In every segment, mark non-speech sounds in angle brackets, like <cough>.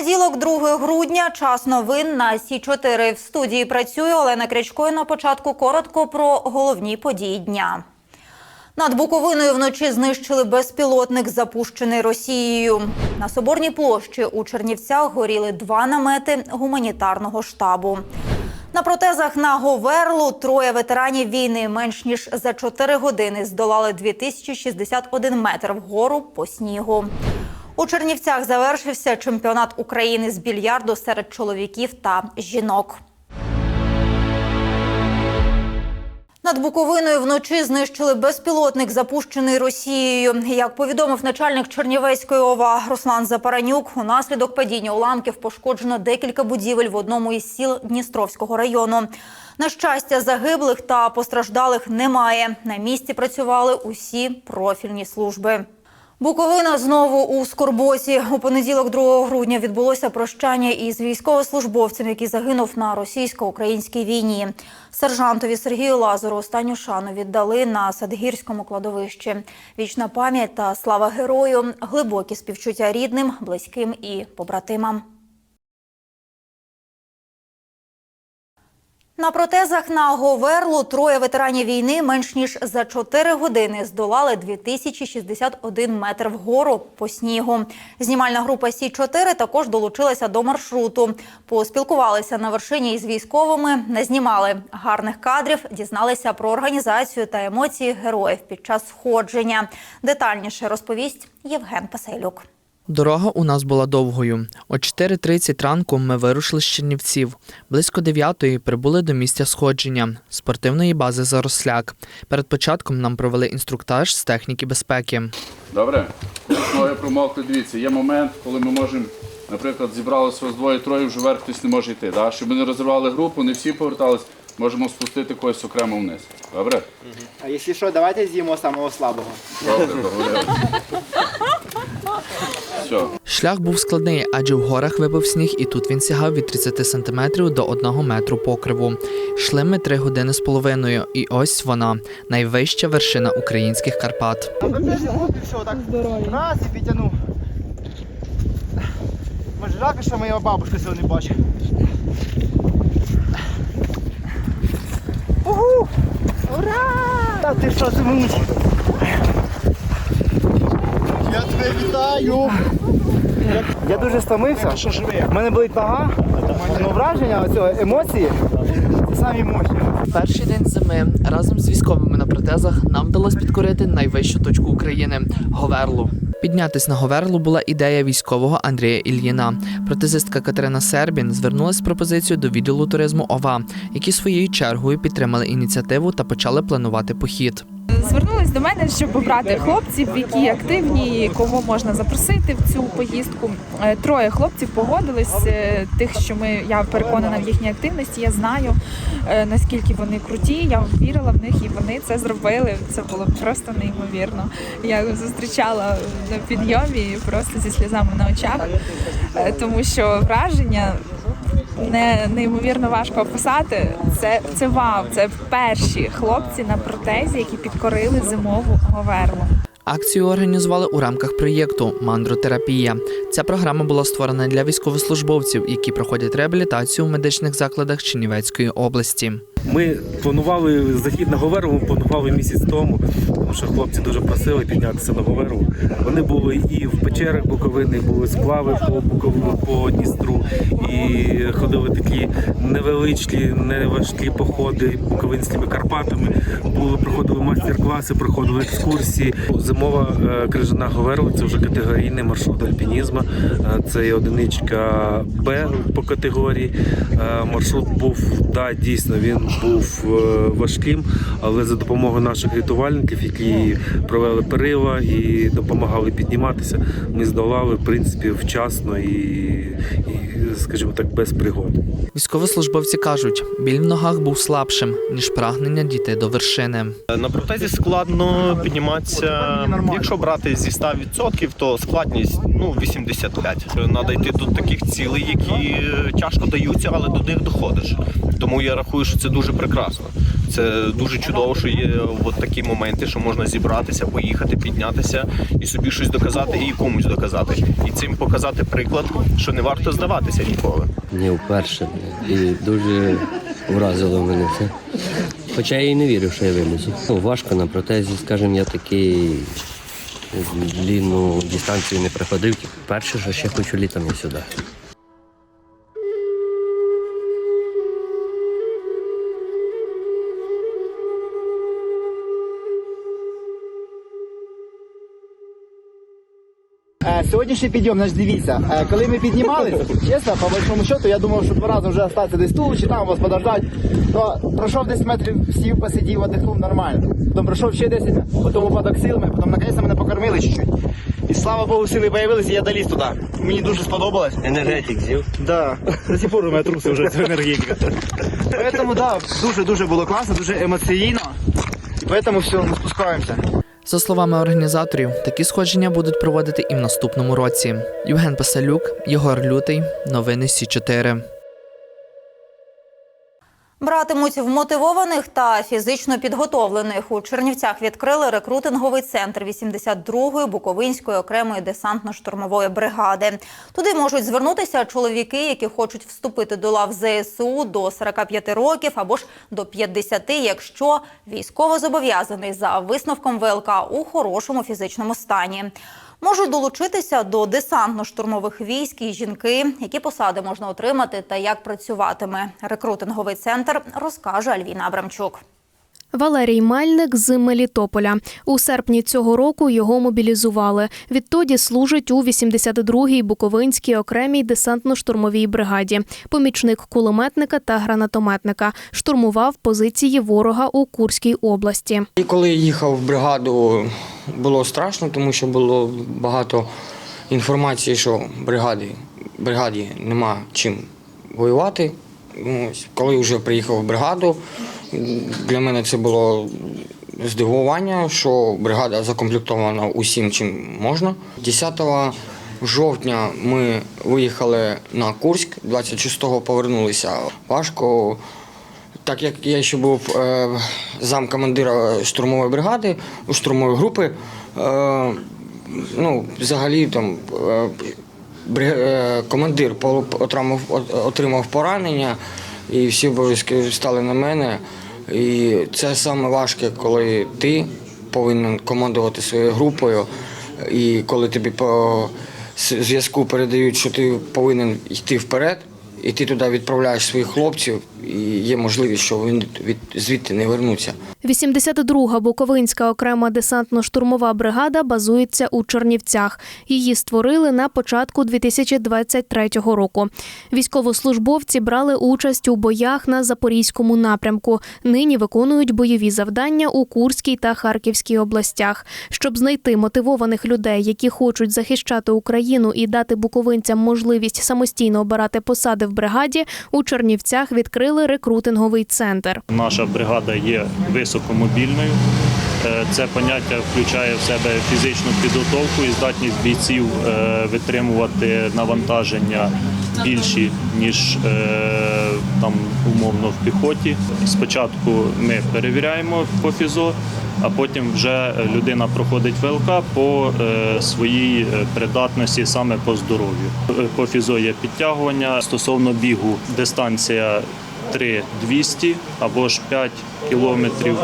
Понеділок, 2 грудня, час новин на Сі 4 В студії працює Олена Крячко. На початку коротко про головні події дня. Над Буковиною вночі знищили безпілотник, запущений Росією. На Соборній площі у Чернівцях горіли два намети гуманітарного штабу. На протезах на Говерлу троє ветеранів війни менш ніж за 4 години здолали 2061 метр вгору по снігу. У Чернівцях завершився чемпіонат України з більярду серед чоловіків та жінок. Над Буковиною вночі знищили безпілотник, запущений Росією. Як повідомив начальник Чернівецької ОВА Руслан Запаранюк, унаслідок падіння уламків пошкоджено декілька будівель в одному із сіл Дністровського району. На щастя, загиблих та постраждалих немає. На місці працювали усі профільні служби. Буковина знову у Скорботі. У понеділок, 2 грудня, відбулося прощання із військовослужбовцем, який загинув на російсько-українській війні. Сержантові Сергію Лазару останню шану віддали на Садгірському кладовищі. Вічна пам'ять та слава герою, глибокі співчуття рідним, близьким і побратимам. На протезах на Говерлу троє ветеранів війни менш ніж за 4 години здолали 2061 метр вгору по снігу. Знімальна група Сі 4 також долучилася до маршруту. Поспілкувалися на вершині із військовими, не знімали гарних кадрів, дізналися про організацію та емоції героїв під час сходження. Детальніше розповість Євген Пасейлюк. Дорога у нас була довгою. О 4.30 ранку ми вирушили з Чернівців. Близько 9-ї прибули до місця сходження спортивної бази Заросляк. Перед початком нам провели інструктаж з техніки безпеки. Добре? Ноги промокли, дивіться, є момент, коли ми можемо, наприклад, зібралися вас двоє-троє, вже вверх хтось не може йти. Да? Щоб ми не розривали групу, не всі повертались, можемо спустити когось окремо вниз. Добре? А якщо що, давайте з'їмо самого слабого. Добре, договорилися. Все. Шлях був складний, адже в горах випав сніг, і тут він сягав від 30 сантиметрів до 1 метру покриву. Йшли ми три години з половиною, і ось вона найвища вершина українських Карпат. Раз і підтягнув. Може жалко, що моя бабушка цього не бачить. Угу! Ура! Та ти що мені? Я тебе вітаю! Я дуже стомився. У мене болить нога, але враження, оцього, емоції, це самі мощні. Перший день зими разом з військовими на протезах нам вдалося підкорити найвищу точку України Говерлу. Піднятись на Говерлу була ідея військового Андрія Ільїна. Протезистка Катерина Сербін звернулася з пропозицією до відділу туризму ОВА, які своєю чергою підтримали ініціативу та почали планувати похід. Звернулись до мене, щоб обрати хлопців, які активні, кого можна запросити в цю поїздку. Е, Троє хлопців погодились. е, Тих, що ми я переконана в їхній активності. Я знаю е, наскільки вони круті. Я вірила в них, і вони це зробили. Це було просто неймовірно. Я зустрічала на підйомі просто зі сльозами на очах, тому що враження не неймовірно важко описати. Це, це вау, це перші хлопці на протезі, які підкорили зимову говерлу. Акцію організували у рамках проєкту Мандротерапія. Ця програма була створена для військовослужбовців, які проходять реабілітацію в медичних закладах Чернівецької області. Ми планували захід на Говерлу, ми планували місяць тому, тому що хлопці дуже просили піднятися на Говерлу. Вони були і в печерах Буковини, були сплави по Буковину, по Дністру, і ходили такі невеличкі, неважкі походи Буковинськими Карпатами. Були, проходили майстер-класи, проходили екскурсії. Зимова е, крижана Говерла це вже категорійний маршрут альпінізму. Е, Це є одиничка Б по категорії. Е, Маршрут був, да, дійсно, він був е, важким, але за допомогою наших рятувальників, які провели перила і допомагали підніматися, ми здолали в принципі вчасно і, і скажімо так, без пригод. Військовослужбовці кажуть, біль в ногах був слабшим ніж прагнення дійти до вершини. На протезі складно підніматися. Якщо брати зі 100%, то складність ну 85. Треба йти до таких цілей, які тяжко даються, але до них доходиш. Тому я рахую, що це дуже дуже прекрасно. Це дуже чудово, що є от такі моменти, що можна зібратися, поїхати, піднятися і собі щось доказати, і комусь доказати. І цим показати приклад, що не варто здаватися ніколи. Не вперше. І дуже вразило мене це. Хоча я і не вірив, що я вилізу. Ну, важко на протезі, скажімо, я такий длінну дистанцію не приходив. Перше, що ще хочу літом і сюди. Сьогоднішній підйом, значить, дивіться, е, коли ми піднімалися, чесно, по большому счету, я думав, що два рази вже остатися десь тут, чи там вас подождати. Но пройшов 10 метрів, сів, посидів, отдихнув нормально. Потім пройшов ще 10, потім упадок силами, потім наконець мене покормили чуть-чуть. І слава Богу, сили появилися, і я доліз туди. Мені дуже сподобалось. Енергетик з'їв. Да. До сих пор у мене труси вже ця енергетика. Поэтому, да, дуже-дуже було класно, дуже емоційно. І поэтому все, ми спускаємося. За словами організаторів, такі сходження будуть проводити і в наступному році. Євген Пасалюк, Єгор Лютий, новини Сі 4 Братимуть вмотивованих та фізично підготовлених. У Чернівцях відкрили рекрутинговий центр 82-ї Буковинської окремої десантно-штурмової бригади. Туди можуть звернутися чоловіки, які хочуть вступити до лав ЗСУ до 45 років або ж до 50, якщо військовозобов'язаний за висновком ВЛК у хорошому фізичному стані. Можуть долучитися до десантно-штурмових військ і жінки, які посади можна отримати та як працюватиме. Рекрутинговий центр розкаже Альвіна Абрамчук. Валерій Мельник з Мелітополя. У серпні цього року його мобілізували. Відтоді служить у 82-й Буковинській окремій десантно-штурмовій бригаді. Помічник кулеметника та гранатометника. Штурмував позиції ворога у Курській області. І коли їхав в бригаду, було страшно, тому що було багато інформації, що в бригаді, бригаді нема чим воювати. Ось, коли вже приїхав в бригаду, для мене це було здивування, що бригада закомплектована усім, чим можна. 10 жовтня ми виїхали на Курськ, 26-го повернулися. Важко. Так як я ще був е, замкомандира штурмової бригади, у штурмової групи, е, ну, взагалі там е, е, командир отримав, отримав поранення, і всі обов'язки стали на мене. І це саме важке, коли ти повинен командувати своєю групою, і коли тобі по зв'язку передають, що ти повинен йти вперед, і ти туди відправляєш своїх хлопців, і є можливість, що вони від звідти не вернуться. 82-га Буковинська окрема десантно-штурмова бригада базується у Чернівцях. Її створили на початку 2023 року. Військовослужбовці брали участь у боях на Запорізькому напрямку. Нині виконують бойові завдання у Курській та Харківській областях. Щоб знайти мотивованих людей, які хочуть захищати Україну і дати буковинцям можливість самостійно обирати посади в бригаді, у Чернівцях відкрили рекрутинговий центр. Наша бригада є високомобільною. Е, Це поняття включає в себе фізичну підготовку і здатність бійців е, витримувати навантаження більші, ніж е, там умовно в піхоті. Спочатку ми перевіряємо по фізо, а потім вже людина проходить ВЛК по своїй придатності саме по здоров'ю. По фізо є підтягування стосовно бігу. Дистанція 3200 або ж 5 кілометрів,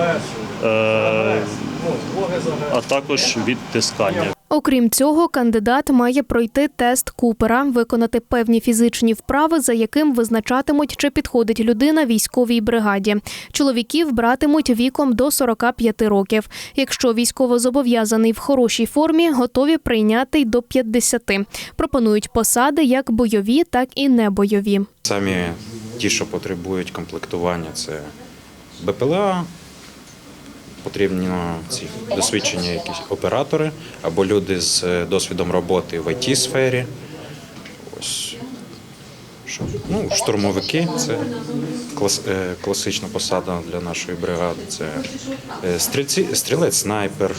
а також відтискання. Окрім цього, кандидат має пройти тест Купера, виконати певні фізичні вправи, за яким визначатимуть, чи підходить людина військовій бригаді. Чоловіків братимуть віком до 45 років. Якщо військовозобов'язаний в хорошій формі, готові прийняти й до 50. Пропонують посади як бойові, так і небойові. Самі ті, що потребують комплектування, це БПЛА, потрібні ці досвідчені якісь оператори або люди з е, досвідом роботи в it сфері Ось. Ну, штурмовики це клас, е, класична посада для нашої бригади. Це е, стрільці, стрілець снайпер,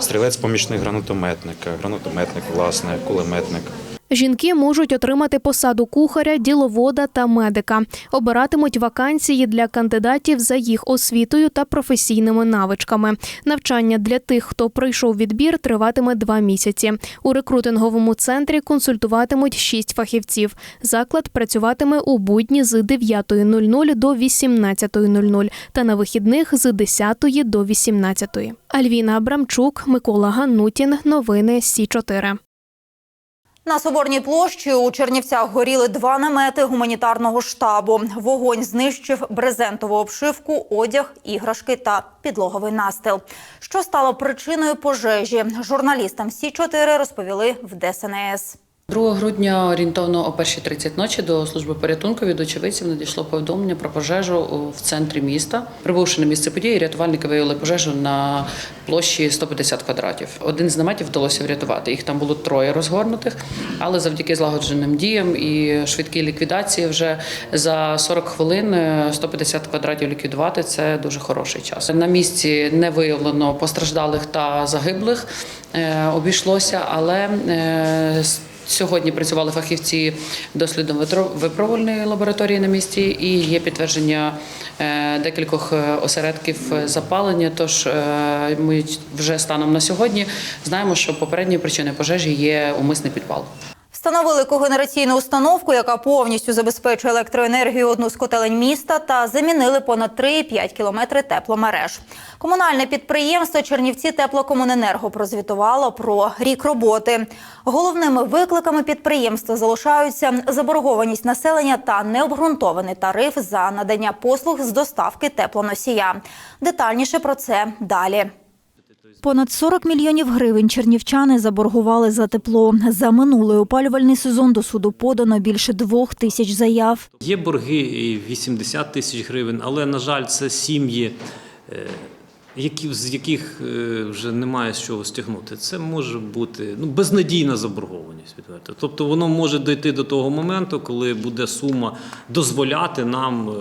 стрілець помічник гранатометника, гранатометник, власне, кулеметник. Жінки можуть отримати посаду кухаря, діловода та медика. Обиратимуть вакансії для кандидатів за їх освітою та професійними навичками. Навчання для тих, хто пройшов відбір, триватиме два місяці. У рекрутинговому центрі консультуватимуть шість фахівців. Заклад працюватиме у будні з 9.00 до 18.00 та на вихідних з 10 до 18. Альвіна Абрамчук, Микола Ганнутін. Новини Сі 4 На Соборній площі у Чернівцях горіли два намети гуманітарного штабу. Вогонь знищив брезентову обшивку, одяг, іграшки та підлоговий настил. Що стало причиною пожежі? Журналістам всі чотири розповіли в ДСНС. 2 грудня орієнтовно о 1.30 ночі до служби порятунку від очевидців надійшло повідомлення про пожежу в центрі міста. Прибувши на місце події, рятувальники виявили пожежу на площі 150 квадратів. Один з наметів вдалося врятувати. Їх там було троє розгорнутих, але завдяки злагодженим діям і швидкій ліквідації вже за 40 хвилин е, 150 квадратів ліквідувати це дуже хороший час. На місці не виявлено постраждалих та загиблих. Е, Обійшлося, але е, Сьогодні працювали фахівці дослідно-випробувальної лабораторії на місці і є підтвердження е, декількох е, осередків запалення. Тож е, ми вже станом на сьогодні знаємо, що попередньою причиною пожежі є умисний підпал. Встановили когенераційну установку, яка повністю забезпечує електроенергію одну з котелень міста, та замінили понад 3,5 кілометри тепломереж. Комунальне підприємство Чернівці Теплокомуненерго прозвітувало про рік роботи. Головними викликами підприємства залишаються заборгованість населення та необґрунтований тариф за надання послуг з доставки теплоносія. Детальніше про це далі. Понад 40 мільйонів гривень чернівчани заборгували за тепло. За минулий опалювальний сезон до суду подано більше двох тисяч заяв. Є борги і 80 тисяч гривень, але, на жаль, це сім'ї, е, які, з яких е, вже немає з чого стягнути. Це може бути ну, безнадійна заборгованість. Відверто. Тобто воно може дойти до того моменту, коли буде сума дозволяти нам, е,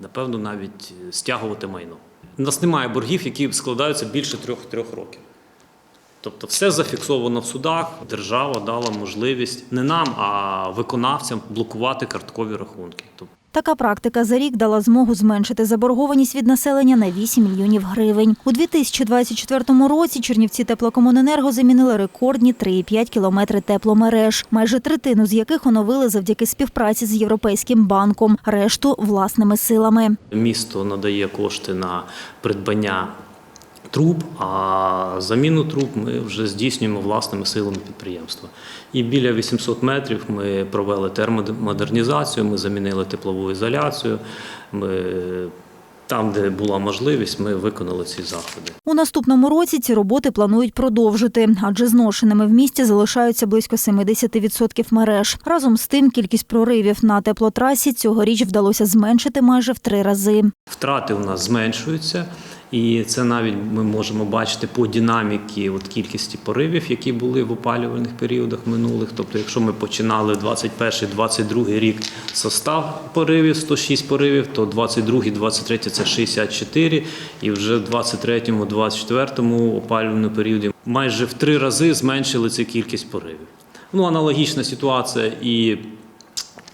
напевно, навіть стягувати майно. Нас немає боргів, які складаються більше трьох-трьох років. Тобто все зафіксовано в судах. Держава дала можливість не нам, а виконавцям блокувати карткові рахунки. Така практика за рік дала змогу зменшити заборгованість від населення на 8 мільйонів гривень. У 2024 році Чернівці Теплокомуненерго замінили рекордні 3,5 кілометри тепломереж, майже третину з яких оновили завдяки співпраці з Європейським банком, решту власними силами. місто надає кошти на придбання труб, а заміну труб ми вже здійснюємо власними силами підприємства. І біля 800 метрів ми провели термомодернізацію, ми замінили теплову ізоляцію. Ми там, де була можливість, ми виконали ці заходи. У наступному році ці роботи планують продовжити, адже зношеними в місті залишаються близько 70% мереж. Разом з тим, кількість проривів на теплотрасі цьогоріч вдалося зменшити майже в три рази. Втрати у нас зменшуються, і це навіть ми можемо бачити по динаміки от кількості поривів, які були в опалювальних періодах минулих. Тобто, якщо ми починали 21-22 рік состав поривів, 106 поривів, то 22-23 це 64, і вже в 23-24 опалювальному періоді майже в три рази зменшили цю кількість поривів. Ну, аналогічна ситуація і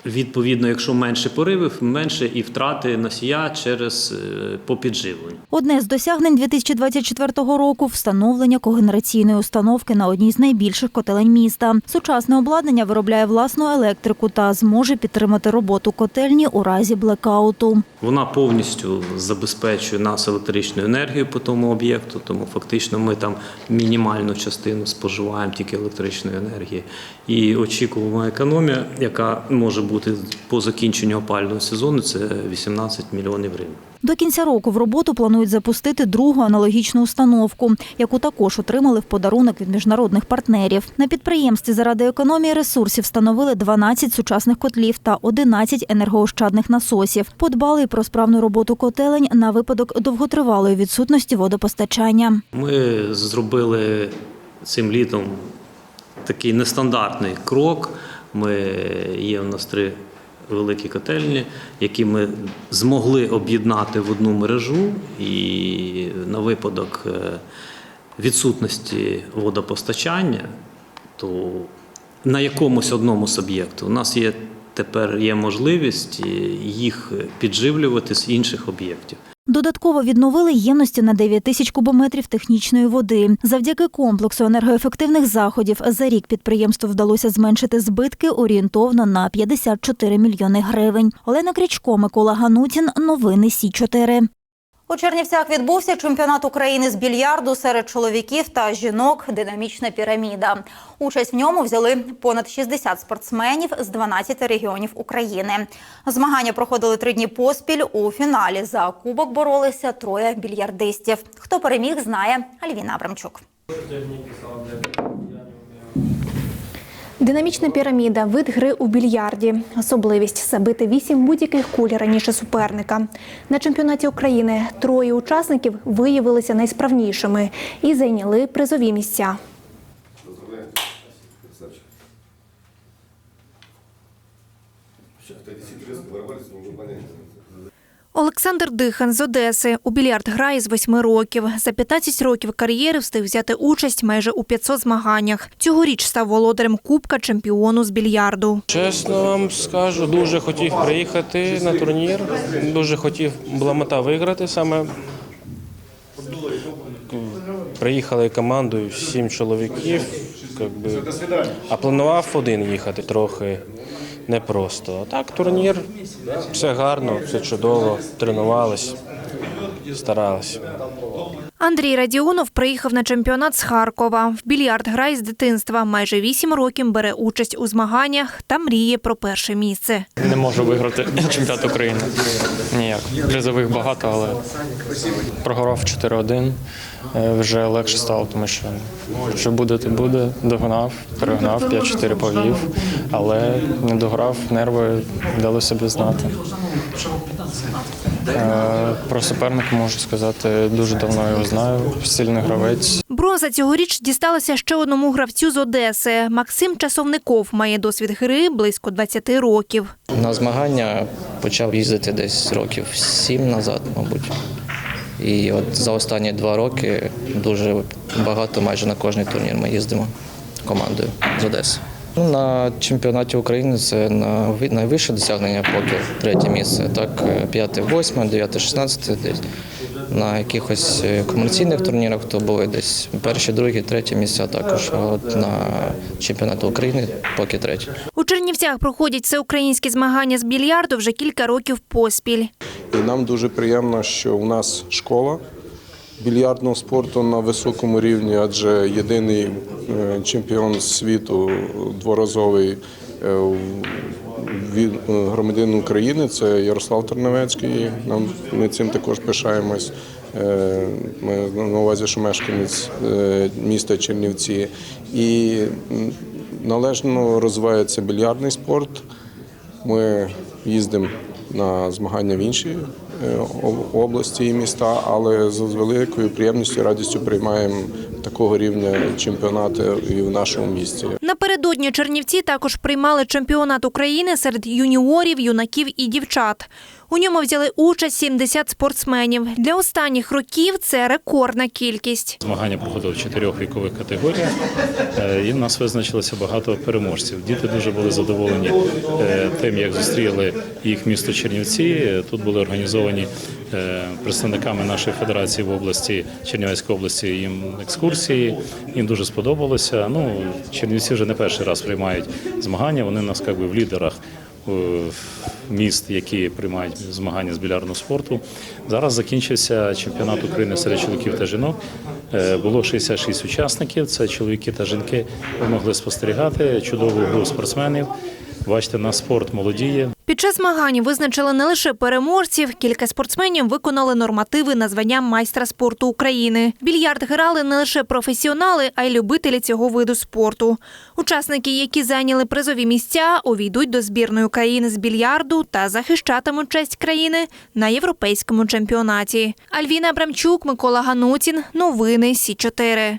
Відповідно, якщо менше поривів, менше і втрати носія через е, попідживлення. Одне з досягнень 2024 року встановлення когенераційної установки на одній з найбільших котелень міста. Сучасне обладнання виробляє власну електрику та зможе підтримати роботу котельні у разі блекауту. Вона повністю забезпечує нас електричною енергією по тому об'єкту, тому фактично ми там мінімальну частину споживаємо тільки електричної енергії. І очікувана економія, яка може бути по закінченню опалювального сезону, це 18 мільйонів гривень. До кінця року в роботу планують запустити другу аналогічну установку, яку також отримали в подарунок від міжнародних партнерів. На підприємстві заради економії ресурсів встановили 12 сучасних котлів та 11 енергоощадних насосів. Подбали про справну роботу котелень на випадок довготривалої відсутності водопостачання. Ми зробили цим літом такий нестандартний крок. Ми є у нас три великі котельні, які ми змогли об'єднати в одну мережу, і на випадок е, відсутності водопостачання. то на якомусь одному суб'єкту. У нас є тепер є можливість е, їх підживлювати з інших об'єктів. Додатково відновили ємності на 9 тисяч кубометрів технічної води. Завдяки комплексу енергоефективних заходів за рік підприємству вдалося зменшити збитки орієнтовно на 54 мільйони гривень. Олена Крічко, Микола Ганутін. Новини Сі 4 у Чернівцях відбувся чемпіонат України з більярду серед чоловіків та жінок Динамічна піраміда. Участь в ньому взяли понад 60 спортсменів з 12 регіонів України. Змагання проходили три дні поспіль. У фіналі за кубок боролися троє більярдистів. Хто переміг, знає Альвіна Абрамчук. Динамічна піраміда вид гри у більярді. Особливість забити вісім будь-яких куль раніше суперника. На чемпіонаті України троє учасників виявилися найсправнішими і зайняли призові місця. Олександр Дихан з Одеси у більярд грає з восьми років. За 15 років кар'єри встиг взяти участь майже у 500 змаганнях. Цьогоріч став володарем Кубка чемпіону з більярду. Чесно вам скажу, дуже хотів приїхати на турнір. Дуже хотів, була мета виграти саме. Приїхали командою сім чоловіків, а планував один їхати трохи непросто. А так, турнір, все гарно, все чудово, тренувались, старались. Андрій Радіонов приїхав на чемпіонат з Харкова. В більярд грає з дитинства. Майже вісім років бере участь у змаганнях та мріє про перше місце. Не можу виграти <laughs> чемпіонат України. Ніяк. Призових багато, але програв 4-1. Е, Вже легше стало, тому що що буде, то буде. Догнав, перегнав, 5-4 повів, але не дограв, нерви дали собі знати. Е, Про суперника можу сказати, дуже давно його знаю. Сильний гравець. Бронза цьогоріч дісталася ще одному гравцю з Одеси. Максим Часовников має досвід гри близько 20 років. На змагання почав їздити десь років сім назад, мабуть. І от за останні два роки дуже багато, майже на кожний турнір ми їздимо командою з Одеси. Ну, На чемпіонаті України це на найвище досягнення поки третє місце. Так, е, п'яте, восьме, дев'яте, шістнадцяте десь. На якихось е, комерційних турнірах то були десь перші, другі, треті місця також. От на чемпіонаті України поки третє. У Чернівцях проходять всеукраїнські змагання з більярду вже кілька років поспіль. І нам дуже приємно, що у нас школа більярдного спорту на високому рівні, адже єдиний е, чемпіон світу дворазовий е, е, громадянин України це Ярослав Терновецький. Нам ми цим також пишаємось. Ми на увазі, що мешканець міста Чернівці. І належно розвивається більярдний спорт. Ми їздимо на змагання в інші області і міста, але з великою приємністю і радістю приймаємо такого рівня чемпіонати і в нашому місті. Напередодні Чернівці також приймали чемпіонат України серед юніорів, юнаків і дівчат. У ньому взяли участь 70 спортсменів. Для останніх років це рекордна кількість. Змагання проходили в чотирьох вікових категоріях, е, і в нас визначилося багато переможців. Діти дуже були задоволені е, тим, як зустріли їх місто Чернівці. Тут були організовані е, представниками нашої федерації в області Чернівецької області їм екскурсії. Їм дуже сподобалося. Ну, Чернівці вже не перший раз приймають змагання. Вони у нас як би, в лідерах міст, які приймають змагання з білярного спорту. Зараз закінчився чемпіонат України серед чоловіків та жінок. Е, Було 66 учасників. Це чоловіки та жінки. Ви могли спостерігати чудову гру спортсменів. Бачите, на спорт молодіє. Під час змагань визначили не лише переможців, кілька спортсменів виконали нормативи на звання майстра спорту України. Більярд грали не лише професіонали, а й любителі цього виду спорту. Учасники, які зайняли призові місця, увійдуть до збірної України з більярду та захищатимуть честь країни на європейському чемпіонаті. Альвіна Абрамчук, Микола Ганутін. Новини Сі 4